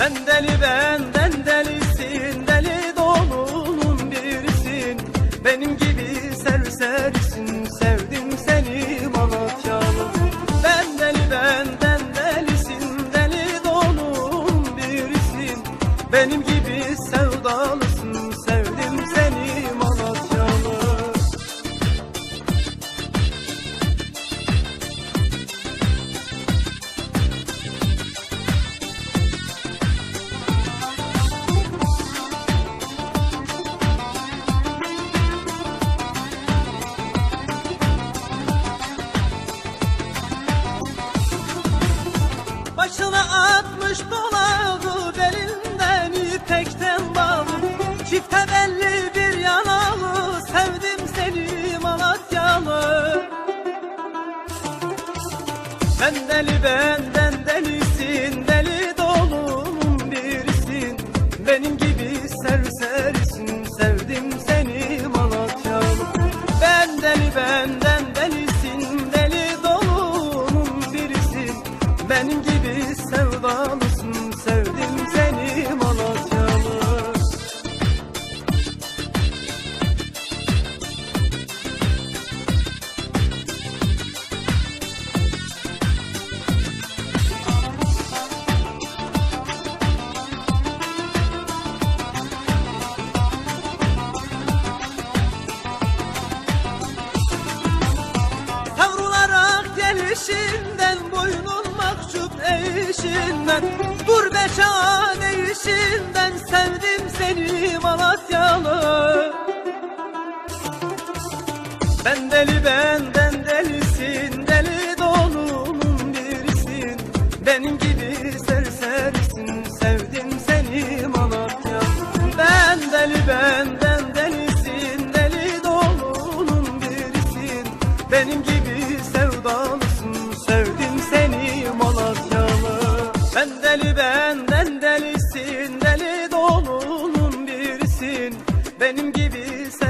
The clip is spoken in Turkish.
Ben deli benden delisin Deli dolunun birisin. Benim gibi serserisin Sevdim seni Malatyalı. Ben deli benden delisin Deli dolunun birisin. Benim gibi sevdalısın atmış dolağı belinden ipekten bağlı. Çifte belli bir yanağı sevdim seni Malatyalı. Ben deli benden delisin deli dolunun birisin. Benim gibi serserisin sevdim seni Malatyalı. Ben deli benden delisin deli dolunun birisin. Benim gibi sevdalısın Gelişinden boynun mahcup eşinden Gurbet ağa değişinden sevdim seni Malatyalı. Ben deli benden Dersin deli dolunun birisin. Benim gibi sen